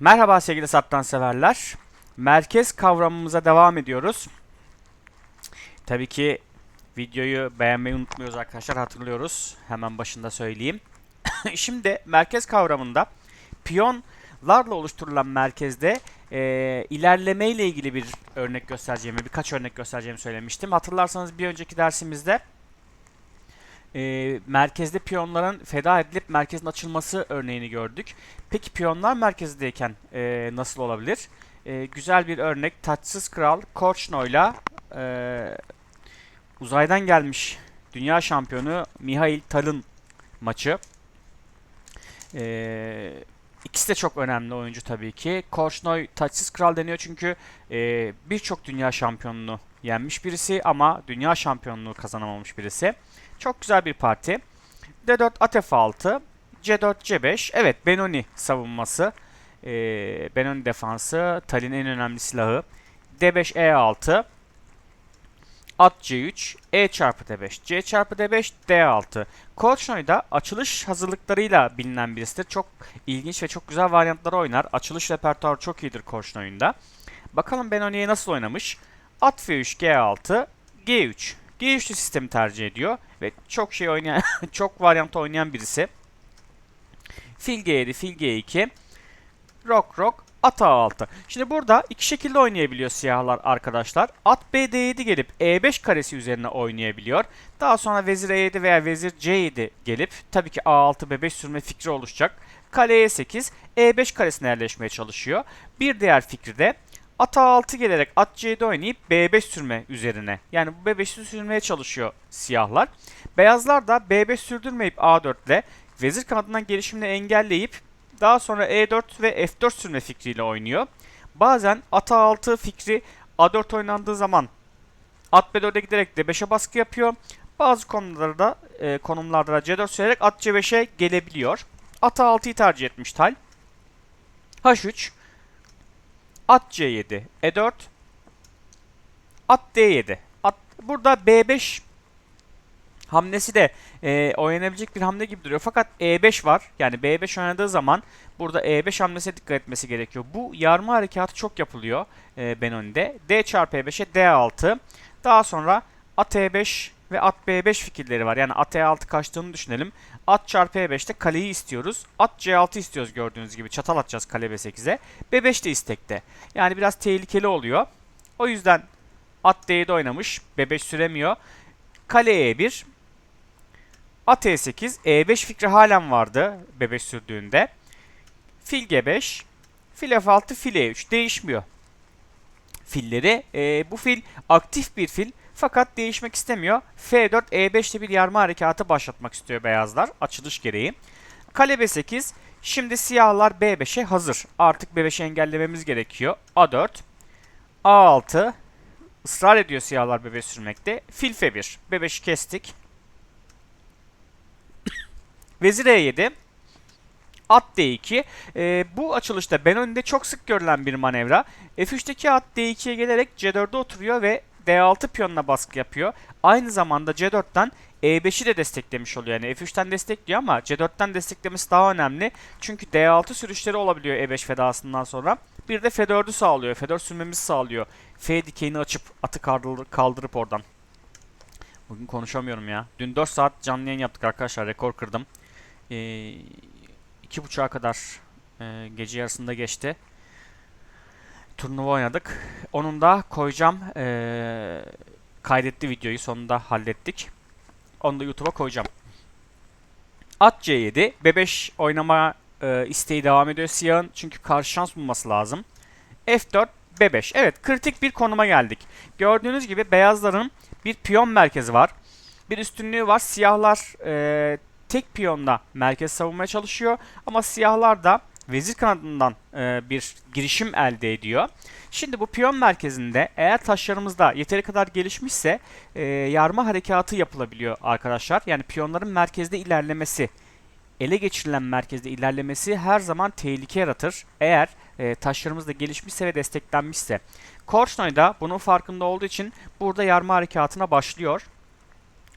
Merhaba sevgili sattan severler. Merkez kavramımıza devam ediyoruz. Tabii ki videoyu beğenmeyi unutmuyoruz arkadaşlar hatırlıyoruz. Hemen başında söyleyeyim. Şimdi merkez kavramında piyonlarla oluşturulan merkezde e, ilerleme ile ilgili bir örnek göstereceğimi, birkaç örnek göstereceğimi söylemiştim. Hatırlarsanız bir önceki dersimizde e, merkezde piyonların feda edilip merkezin açılması örneğini gördük. Peki piyonlar merkezdeyken e, nasıl olabilir? E, güzel bir örnek taçsız kral Korçno'yla e, uzaydan gelmiş dünya şampiyonu Mihail Tal'ın maçı. E, ikisi de çok önemli oyuncu tabii ki. Korçnoy taçsız kral deniyor çünkü e, birçok dünya şampiyonunu yenmiş birisi ama dünya şampiyonluğu kazanamamış birisi. Çok güzel bir parti. D4 at F6, C4 C5. Evet Benoni savunması. Ee, Benoni defansı. Tal'in en önemli silahı. D5 E6. At C3, E çarpı D5, C çarpı D5, D6. Korçnoy da açılış hazırlıklarıyla bilinen birisidir. Çok ilginç ve çok güzel varyantları oynar. Açılış repertuarı çok iyidir Korçnoy'un da. Bakalım Benoni'ye nasıl oynamış? At F3, G6, G3. G3'lü sistemi tercih ediyor ve çok şey oynayan, çok varyant oynayan birisi. Fil G7, fil G2, Rock Rock, at A6. Şimdi burada iki şekilde oynayabiliyor siyahlar arkadaşlar. At B D7 gelip E5 karesi üzerine oynayabiliyor. Daha sonra vezir E7 veya vezir C7 gelip tabii ki A6 B5 sürme fikri oluşacak. Kale E8 E5 karesine yerleşmeye çalışıyor. Bir diğer fikri de at A6 gelerek at C7 oynayıp B5 sürme üzerine. Yani bu B5'i sürmeye çalışıyor siyahlar. Beyazlar da B5 sürdürmeyip A4 ile vezir kanadından gelişimini engelleyip daha sonra E4 ve F4 sürme fikriyle oynuyor. Bazen at A6 fikri A4 oynandığı zaman at B4'e giderek D5'e baskı yapıyor. Bazı konularda e, konumlarda da C4 sürerek at C5'e gelebiliyor. At A6'yı tercih etmiş Tal. H3 At C7, E4, At D7. At, burada B5 hamlesi de e, oynanabilecek bir hamle gibi duruyor. Fakat E5 var. Yani B5 oynadığı zaman burada E5 hamlesine dikkat etmesi gerekiyor. Bu yarma harekatı çok yapılıyor e, Benoni'de. D çarpı E5'e D6. Daha sonra at E5 ve at B5 fikirleri var. Yani at E6 kaçtığını düşünelim. At çarpı E5'te kaleyi istiyoruz. At C6 istiyoruz gördüğünüz gibi. Çatal atacağız kale B8'e. B5 de istekte. Yani biraz tehlikeli oluyor. O yüzden at D7 oynamış. B5 süremiyor. Kale E1. At E8. E5 fikri halen vardı B5 sürdüğünde. Fil G5. Fil F6, fil E3. Değişmiyor filleri. E, bu fil aktif bir fil. Fakat değişmek istemiyor. F4, E5 ile bir yarma harekatı başlatmak istiyor beyazlar. Açılış gereği. Kale B8. Şimdi siyahlar B5'e hazır. Artık B5'i engellememiz gerekiyor. A4. A6. Israr ediyor siyahlar B5 sürmekte. Fil F1. B5'i kestik. Vezir E7. At D2. Ee, bu açılışta Benoni'de çok sık görülen bir manevra. F3'teki at D2'ye gelerek C4'e oturuyor ve D6 piyonuna baskı yapıyor. Aynı zamanda C4'ten E5'i de desteklemiş oluyor. Yani F3'ten destekliyor ama C4'ten desteklemesi daha önemli. Çünkü D6 sürüşleri olabiliyor E5 fedasından sonra. Bir de F4'ü sağlıyor. F4 sürmemizi sağlıyor. F dikeyini açıp atı kaldırıp oradan. Bugün konuşamıyorum ya. Dün 4 saat canlı yayın yaptık arkadaşlar. Rekor kırdım. Ee, iki buçuğa kadar e, gece yarısında geçti. Turnuva oynadık. Onun da koyacağım. E, kaydetti videoyu. Sonunda hallettik. Onu da YouTube'a koyacağım. At C7. B5 oynama e, isteği devam ediyor siyahın. Çünkü karşı şans bulması lazım. F4 B5. Evet kritik bir konuma geldik. Gördüğünüz gibi beyazların bir piyon merkezi var. Bir üstünlüğü var. Siyahlar e, tek piyonla merkez savunmaya çalışıyor. Ama siyahlar da vezir kanadından e, bir girişim elde ediyor. Şimdi bu piyon merkezinde eğer taşlarımız da yeteri kadar gelişmişse e, yarma harekatı yapılabiliyor arkadaşlar. Yani piyonların merkezde ilerlemesi, ele geçirilen merkezde ilerlemesi her zaman tehlike yaratır. Eğer e, taşlarımız da gelişmişse ve desteklenmişse. Korçnoy da bunun farkında olduğu için burada yarma harekatına başlıyor.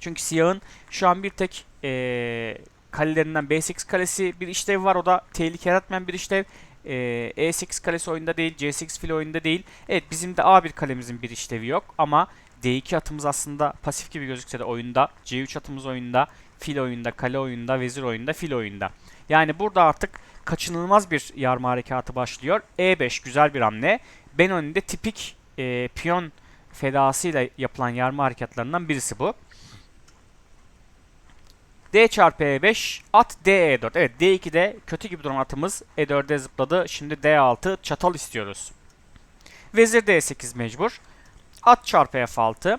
Çünkü siyahın şu an bir tek e, kalelerinden B8 kalesi bir işlev var. O da tehlike yaratmayan bir işlev. e, E8 kalesi oyunda değil, C8 fil oyunda değil. Evet bizim de A1 kalemizin bir işlevi yok ama D2 atımız aslında pasif gibi gözükse de oyunda. C3 atımız oyunda, fil oyunda, kale oyunda, vezir oyunda, fil oyunda. Yani burada artık kaçınılmaz bir yarma harekatı başlıyor. E5 güzel bir hamle. Ben önünde tipik e, piyon fedasıyla yapılan yarma harekatlarından birisi bu. D çarpı E5 at D E4. Evet D2'de kötü gibi duran atımız E4'e zıpladı. Şimdi D6 çatal istiyoruz. Vezir D8 mecbur. At çarpı F6.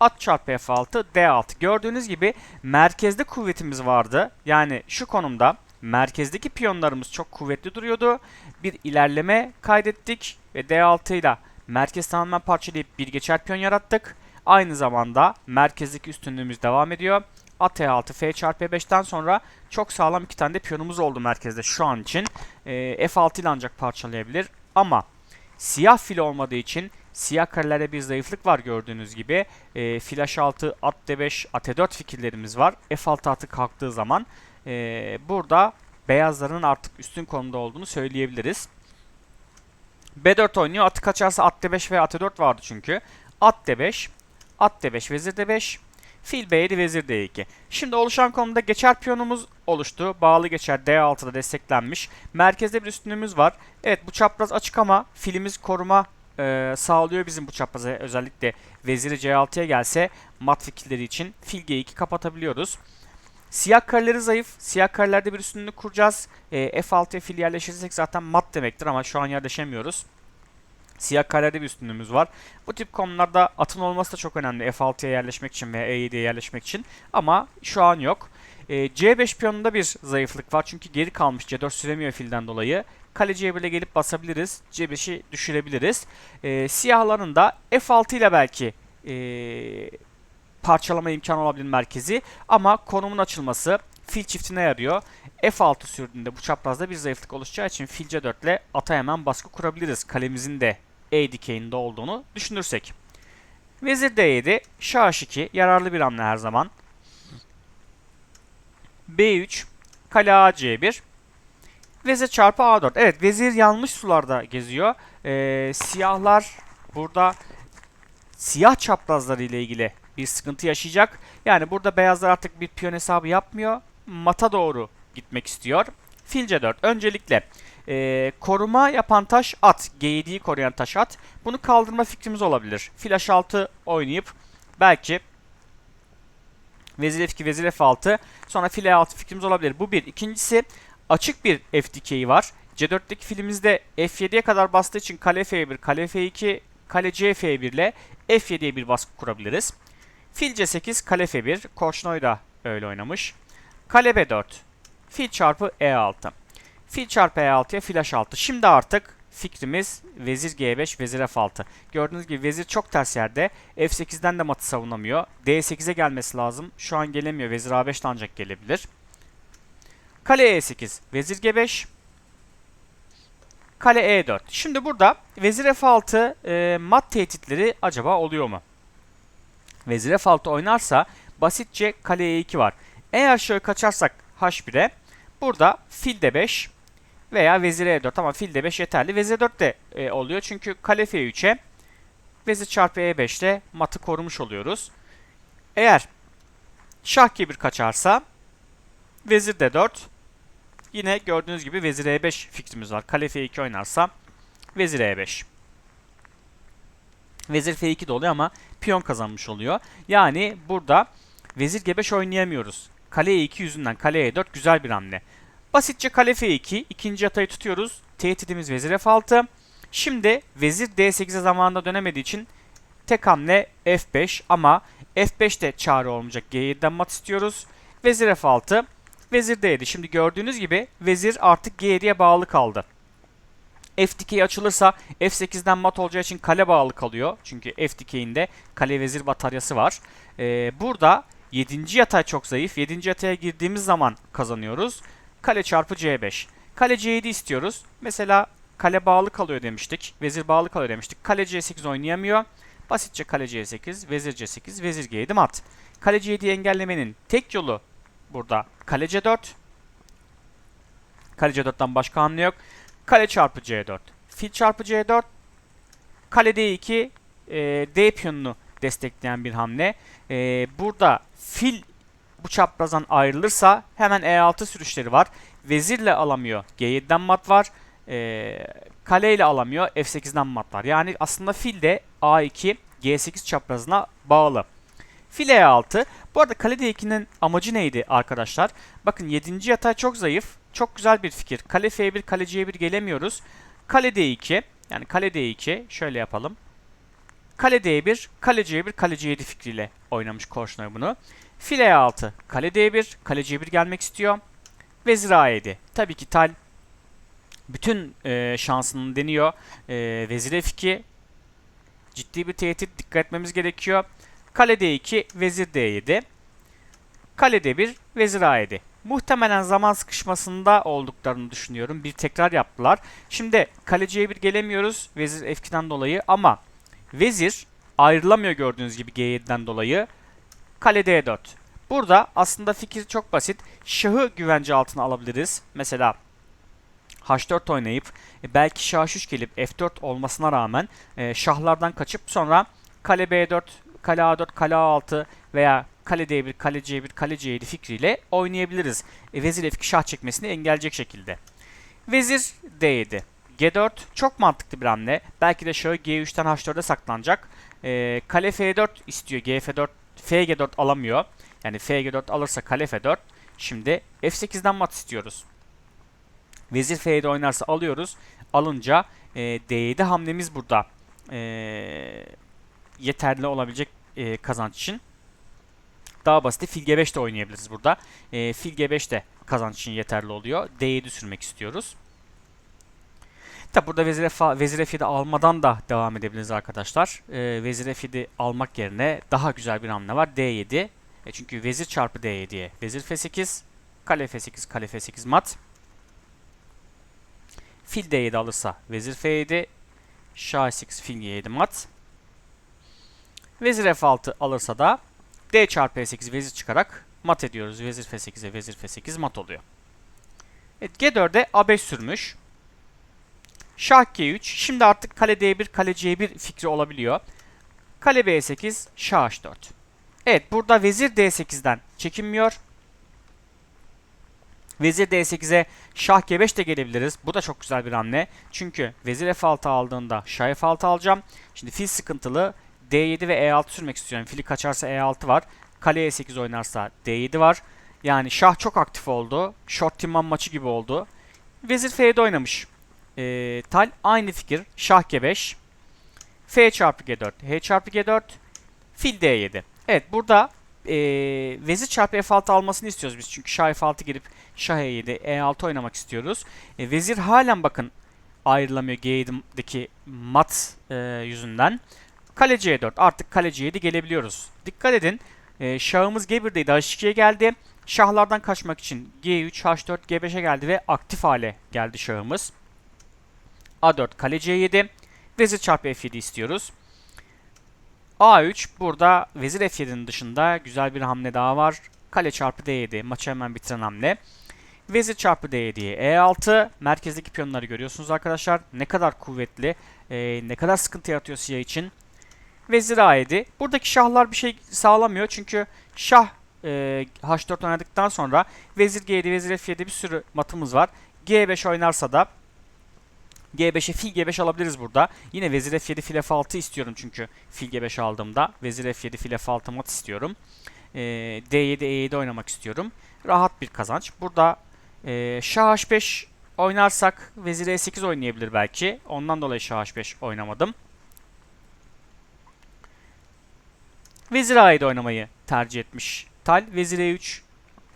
At çarpı F6 D6. Gördüğünüz gibi merkezde kuvvetimiz vardı. Yani şu konumda merkezdeki piyonlarımız çok kuvvetli duruyordu. Bir ilerleme kaydettik ve D6 ile merkez tamamen parçalayıp bir geçer piyon yarattık. Aynı zamanda merkezdeki üstünlüğümüz devam ediyor. At E6, F çarpı E5'ten sonra çok sağlam iki tane de piyonumuz oldu merkezde şu an için. E, F6 ile ancak parçalayabilir. Ama siyah fil olmadığı için siyah karelerde bir zayıflık var gördüğünüz gibi. E, fil H6, at D5, at E4 fikirlerimiz var. F6 atı kalktığı zaman e, burada beyazların artık üstün konumda olduğunu söyleyebiliriz. B4 oynuyor. Atı kaçarsa at D5 ve at E4 vardı çünkü. At D5, at D5, vezir D5, fil B7, vezir D2. Şimdi oluşan konumda geçer piyonumuz oluştu. Bağlı geçer D6'da desteklenmiş. Merkezde bir üstünlüğümüz var. Evet bu çapraz açık ama filimiz koruma e, sağlıyor bizim bu çapraza. Özellikle veziri C6'ya gelse mat fikirleri için fil G2 kapatabiliyoruz. Siyah kareleri zayıf. Siyah karelerde bir üstünlük kuracağız. E, F6'ya fil yerleştirirsek zaten mat demektir ama şu an yerleşemiyoruz. Siyah karelerde bir üstünlüğümüz var. Bu tip konularda atın olması da çok önemli. F6'ya yerleşmek için veya E7'ye yerleşmek için. Ama şu an yok. E, C5 piyonunda bir zayıflık var. Çünkü geri kalmış. C4 süremiyor filden dolayı. Kale C1'e gelip basabiliriz. C5'i düşürebiliriz. E, siyahların da F6 ile belki e, parçalama imkanı olabilir merkezi. Ama konumun açılması fil çiftine yarıyor. F6 sürdüğünde bu çaprazda bir zayıflık oluşacağı için fil C4 ile ata hemen baskı kurabiliriz. Kalemizin de E dikeyinde olduğunu düşünürsek. Vezir D7, Şah H2 yararlı bir hamle her zaman. B3, kale A C1, vezir çarpı A4. Evet vezir yanlış sularda geziyor. Ee, siyahlar burada siyah çaprazları ile ilgili bir sıkıntı yaşayacak. Yani burada beyazlar artık bir piyon hesabı yapmıyor. Mata doğru gitmek istiyor. Fil C4. Öncelikle e, koruma yapan taş at. G7'yi koruyan taş at. Bunu kaldırma fikrimiz olabilir. Fil H6 oynayıp belki vezir F2, vezir F6 sonra fil E6 fikrimiz olabilir. Bu bir. İkincisi açık bir F dikeyi var. C4'teki filimizde F7'ye kadar bastığı için kale F1, kale F2, kale C F1 ile F7'ye bir baskı kurabiliriz. Fil C8, kale F1. Korşnoy da öyle oynamış. Kale B4. Fil çarpı E6. Fil çarpı E6'ya fil H6. Şimdi artık fikrimiz vezir G5, vezir F6. Gördüğünüz gibi vezir çok ters yerde. F8'den de matı savunamıyor. D8'e gelmesi lazım. Şu an gelemiyor. Vezir A5'te ancak gelebilir. Kale E8, vezir G5. Kale E4. Şimdi burada vezir F6 e, mat tehditleri acaba oluyor mu? Vezir F6 oynarsa basitçe kale E2 var. Eğer şöyle kaçarsak H1'e burada fil D5 veya vezir E4 ama fil D5 yeterli. Vezir 4 de e, oluyor çünkü kale F3'e vezir çarpı E5 ile matı korumuş oluyoruz. Eğer şah G1 kaçarsa vezir D4 yine gördüğünüz gibi vezir E5 fikrimiz var. Kale F2 oynarsa vezir E5. Vezir F2 de oluyor ama piyon kazanmış oluyor. Yani burada vezir G5 oynayamıyoruz. Kale E2 yüzünden kale E4 güzel bir hamle. Basitçe kale F2, ikinci yatayı tutuyoruz. Tehditimiz vezir F6. Şimdi vezir D8'e zamanında dönemediği için tek hamle F5 ama F5 de çare olmayacak. G7'den mat istiyoruz. Vezir F6, vezir D7. Şimdi gördüğünüz gibi vezir artık G7'ye bağlı kaldı. F dikeyi açılırsa F8'den mat olacağı için kale bağlı kalıyor. Çünkü F dikeyinde kale vezir bataryası var. Ee, burada 7. yatay çok zayıf. 7. yataya girdiğimiz zaman kazanıyoruz. Kale çarpı C5. Kale C7 istiyoruz. Mesela kale bağlı kalıyor demiştik. Vezir bağlı kalıyor demiştik. Kale C8 oynayamıyor. Basitçe kale C8, vezir C8, vezir G7 mat. Kale C7'yi engellemenin tek yolu burada kale C4. Kale C4'ten başka hamle yok. Kale çarpı C4. Fil çarpı C4. Kale D2 e, D piyonunu destekleyen bir hamle. E, burada fil bu çaprazdan ayrılırsa hemen E6 sürüşleri var. Vezirle alamıyor. G7'den mat var. E, kaleyle alamıyor. F8'den mat var. Yani aslında fil de A2 G8 çaprazına bağlı. Fil E6. Bu arada kale D2'nin amacı neydi arkadaşlar? Bakın 7. yatay çok zayıf. Çok güzel bir fikir. Kale F1, kale C1 gelemiyoruz. Kale D2 yani kale D2 şöyle yapalım. Kale D1, kale C1, kale C7 fikriyle oynamış Korşnoy bunu. Fil E6, kale D1, kale C1 gelmek istiyor. Vezir A7. Tabii ki Tal bütün e, şansını deniyor. E, Vezir F2 ciddi bir tehdit dikkat etmemiz gerekiyor. Kale D2, Vezir D7. Kale D1, Vezir A7. Muhtemelen zaman sıkışmasında olduklarını düşünüyorum. Bir tekrar yaptılar. Şimdi kale C1 gelemiyoruz Vezir F2'den dolayı ama Vezir ayrılamıyor gördüğünüz gibi G7'den dolayı. Kale D4. Burada aslında fikir çok basit. Şahı güvence altına alabiliriz. Mesela H4 oynayıp e, belki şah 3 gelip F4 olmasına rağmen e, şahlardan kaçıp sonra kale B4, kale A4, kale A6 veya kale D1, kale C1, kale C7 fikriyle oynayabiliriz. E, vezir F2 şah çekmesini engelleyecek şekilde. Vezir D7. G4 çok mantıklı bir hamle. Belki de şahı G3'ten H4'e saklanacak. E, kale F4 istiyor. GF4, FG4 alamıyor. Yani FG4 alırsa kale F4. Şimdi F8'den mat istiyoruz. Vezir F7 oynarsa alıyoruz. Alınca e, D7 hamlemiz burada e, yeterli olabilecek e, kazanç için. Daha basit fil G5 de oynayabiliriz burada. E, fil G5 de kazanç için yeterli oluyor. D7 sürmek istiyoruz. Tabi burada vezir, F, vezir F7 almadan da devam edebiliriz arkadaşlar. E, vezir F7 almak yerine daha güzel bir hamle var. D7. E, çünkü vezir çarpı D7'ye vezir F8, kale F8, kale F8 mat. Fil D7 alırsa vezir F7, şah 6 fil G7 mat. Vezir F6 alırsa da D çarpı E8 vezir çıkarak mat ediyoruz. Vezir F8'e vezir F8 mat oluyor. Evet G4'e A5 sürmüş. Şah G3. Şimdi artık kale D1, kale C1 fikri olabiliyor. Kale B8, şah H4. Evet burada vezir D8'den çekinmiyor. Vezir D8'e şah G5 de gelebiliriz. Bu da çok güzel bir hamle. Çünkü vezir F6 aldığında şah F6 alacağım. Şimdi fil sıkıntılı. D7 ve E6 sürmek istiyorum. Fili kaçarsa E6 var. Kale E8 oynarsa D7 var. Yani şah çok aktif oldu. Short Timman maçı gibi oldu. Vezir F7 oynamış. Ee, Tal aynı fikir. Şah G5. F çarpı G4. H çarpı G4. Fil D7. Evet burada e, vezir çarpı F6 almasını istiyoruz biz. Çünkü şah F6 girip şah E7, E6 oynamak istiyoruz. E, vezir halen bakın ayrılamıyor G7'deki mat e, yüzünden. Kale C4 artık kale C7 gelebiliyoruz. Dikkat edin e, şahımız G1'deydi H2'ye geldi. Şahlardan kaçmak için G3, H4, G5'e geldi ve aktif hale geldi şahımız. A4 kale C7 vezir çarpı F7 istiyoruz. A3 burada vezir F7'nin dışında güzel bir hamle daha var. Kale çarpı D7 maçı hemen bitiren hamle. Vezir çarpı D7'ye E6 merkezdeki piyonları görüyorsunuz arkadaşlar. Ne kadar kuvvetli, e, ne kadar sıkıntı yaratıyor siyah için. Vezir A7. Buradaki şahlar bir şey sağlamıyor çünkü şah e, H4 oynadıktan sonra vezir G7, vezir F7 bir sürü matımız var. G5 oynarsa da G5'e fil G5 alabiliriz burada. Yine vezir F7 fil F6 istiyorum çünkü fil G5 aldığımda. Vezir F7 fil F6 mat istiyorum. Ee, D7 E7 oynamak istiyorum. Rahat bir kazanç. Burada e, Şah H5 oynarsak vezir E8 oynayabilir belki. Ondan dolayı Şah H5 oynamadım. Vezir A7 oynamayı tercih etmiş Tal. Vezir E3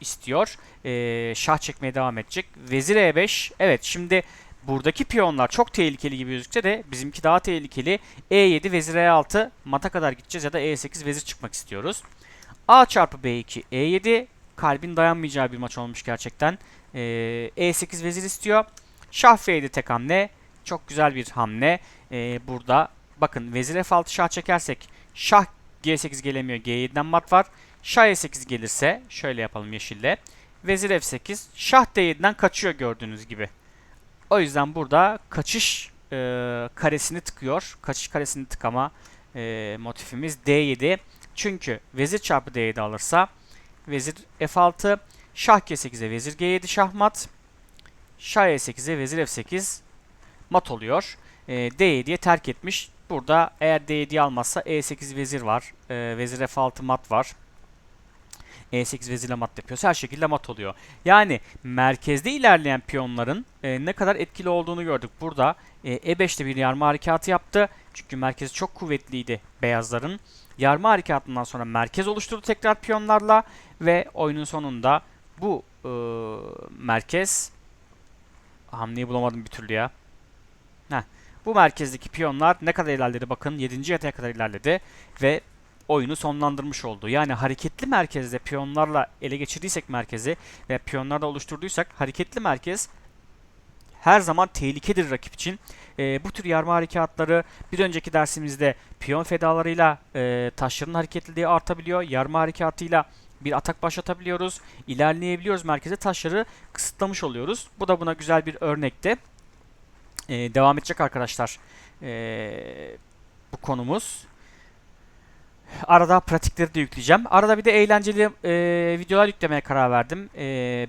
istiyor. Ee, şah çekmeye devam edecek. Vezir E5. Evet şimdi buradaki piyonlar çok tehlikeli gibi gözükse de bizimki daha tehlikeli. E7 vezir E6 mata kadar gideceğiz ya da E8 vezir çıkmak istiyoruz. A çarpı B2 E7 kalbin dayanmayacağı bir maç olmuş gerçekten. Ee, E8 vezir istiyor. Şah F7 tek hamle. Çok güzel bir hamle. Ee, burada bakın vezir F6 şah çekersek şah G8 gelemiyor. G7'den mat var. Şah E8 gelirse şöyle yapalım yeşille. Vezir F8 şah D7'den kaçıyor gördüğünüz gibi. O yüzden burada kaçış e, karesini tıkıyor. Kaçış karesini tıkama e, motifimiz D7. Çünkü vezir çarpı D7 alırsa vezir F6, şah G8'e vezir G7 şahmat, şah E8'e vezir F8 mat oluyor. E, D7'ye terk etmiş. Burada eğer D7'yi almazsa E8 vezir var. E, vezir F6 mat var. E8 vezirle mat yapıyorsa her şekilde mat oluyor. Yani merkezde ilerleyen piyonların e, ne kadar etkili olduğunu gördük. Burada e, E5'te bir yarma harekatı yaptı. Çünkü merkezi çok kuvvetliydi beyazların. Yarma harekatından sonra merkez oluşturdu tekrar piyonlarla ve oyunun sonunda bu e, merkez hamleyi bulamadım bir türlü ya. Heh. Bu merkezdeki piyonlar ne kadar ilerledi bakın 7. yataya kadar ilerledi ve oyunu sonlandırmış oldu. Yani hareketli merkezde piyonlarla ele geçirdiysek merkezi ve piyonlarla oluşturduysak hareketli merkez her zaman tehlikedir rakip için. E, bu tür yarma harekatları bir önceki dersimizde piyon fedalarıyla e, taşların hareketliliği artabiliyor. Yarma harekatıyla bir atak başlatabiliyoruz. İlerleyebiliyoruz merkeze taşları kısıtlamış oluyoruz. Bu da buna güzel bir örnekti. E, devam edecek arkadaşlar e, bu konumuz. Arada pratikleri de yükleyeceğim. Arada bir de eğlenceli e, videolar yüklemeye karar verdim. E,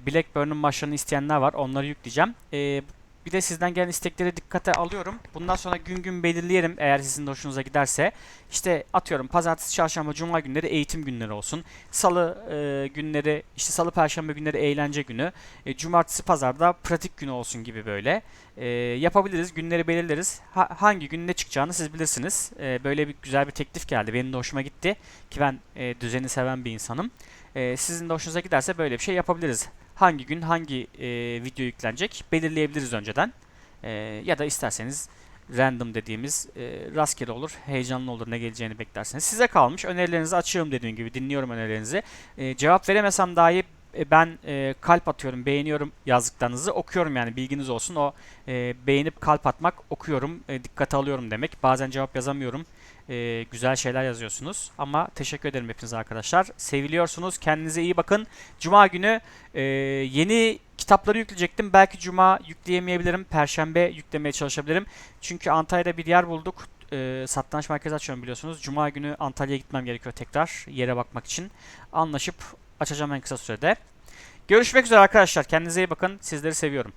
Blackburn'un maçlarını isteyenler var. Onları yükleyeceğim. E, bir de sizden gelen istekleri dikkate alıyorum. Bundan sonra gün gün belirleyelim eğer sizin de hoşunuza giderse. İşte atıyorum pazartesi, çarşamba, cuma günleri eğitim günleri olsun. Salı e, günleri, işte salı, perşembe günleri eğlence günü. E, cumartesi, pazarda pratik günü olsun gibi böyle. E, yapabiliriz, günleri belirleriz. Ha, hangi gün ne çıkacağını siz bilirsiniz. E, böyle bir güzel bir teklif geldi. Benim de hoşuma gitti ki ben e, düzeni seven bir insanım. E, sizin de hoşunuza giderse böyle bir şey yapabiliriz hangi gün hangi e, video yüklenecek belirleyebiliriz önceden. E, ya da isterseniz random dediğimiz e, rastgele olur, heyecanlı olur ne geleceğini beklerseniz. Size kalmış. Önerilerinizi açıyorum dediğim gibi dinliyorum önerilerinizi. E, cevap veremesem dahi e, ben e, kalp atıyorum, beğeniyorum yazdıklarınızı okuyorum yani bilginiz olsun. O e, beğenip kalp atmak okuyorum, e, dikkate alıyorum demek. Bazen cevap yazamıyorum. E, güzel şeyler yazıyorsunuz. Ama teşekkür ederim hepinize arkadaşlar. Seviliyorsunuz. Kendinize iyi bakın. Cuma günü e, yeni kitapları yükleyecektim. Belki cuma yükleyemeyebilirim. Perşembe yüklemeye çalışabilirim. Çünkü Antalya'da bir yer bulduk. E, satranç merkezi açıyorum biliyorsunuz. Cuma günü Antalya'ya gitmem gerekiyor tekrar yere bakmak için. Anlaşıp açacağım en kısa sürede. Görüşmek üzere arkadaşlar. Kendinize iyi bakın. Sizleri seviyorum.